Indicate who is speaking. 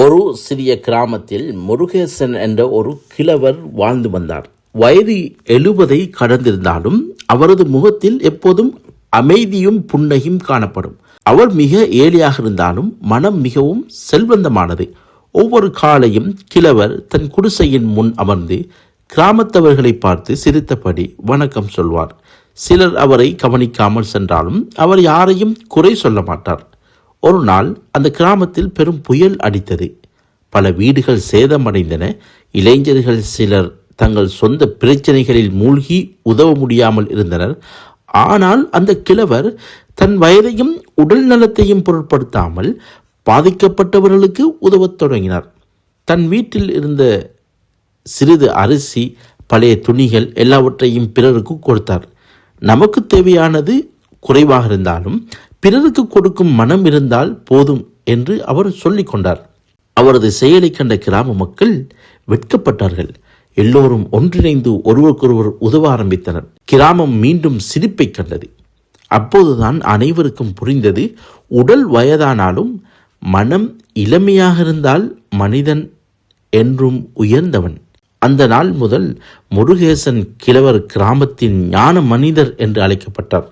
Speaker 1: ஒரு சிறிய கிராமத்தில் முருகேசன் என்ற ஒரு கிழவர் வாழ்ந்து வந்தார். வயது எழுபதை கடந்திருந்தாலும் அவரது முகத்தில் எப்போதும் அமைதியும் புன்னகையும் காணப்படும். அவர் மிக ஏழையாக இருந்தாலும் மனம் மிகவும் செல்வந்தமானது. ஒவ்வொரு காலையும் கிழவர் தன் குடிசையின் முன் அமர்ந்து கிராமத்தவர்களை பார்த்து சிரித்தபடி வணக்கம் சொல்வார். சிலர் அவரை கவனிக்காமல் சென்றாலும் அவர் யாரையும் குறை சொல்ல மாட்டார். ஒரு நாள் அந்த கிராமத்தில் பெரும் புயல் அடித்தது. பல வீடுகள் சேதமடைந்தன. இளைஞர்கள் சிலர் தங்கள் சொந்த பிரச்சனைகளில் மூழ்கி உதவ முடியாமல் இருந்தனர். ஆனால் அந்த கிழவர் தன் வயதையும் உடல் நலத்தையும் பொருட்படுத்தாமல் பாதிக்கப்பட்டவர்களுக்கு உதவத் தொடங்கினார். தன் வீட்டில் இருந்த சிறிது அரிசி பழைய துணிகள் எல்லாவற்றையும் பிறருக்கு கொடுத்தார். நமக்கு தேவையானது குறைவாக இருந்தாலும் பிறருக்கு கொடுக்கும் மனம் இருந்தால் போதும் என்று அவர் சொல்லிக் கொண்டார். அவரது செயலை கண்ட கிராம மக்கள் வெட்கப்பட்டார்கள். எல்லோரும் ஒன்றிணைந்து ஒருவருக்கொருவர் உதவ ஆரம்பித்தனர். கிராமம் மீண்டும் சிரிப்பை கண்டது. அப்போதுதான் அனைவருக்கும் புரிந்தது உடல் வயதானாலும் மனம் இளமையாக இருந்தால் மனிதன் என்றும் உயர்ந்தவன். அந்த நாள் முதல் முருகேசன் கிழவர் கிராமத்தின் ஞான மனிதர் என்று அழைக்கப்பட்டார்.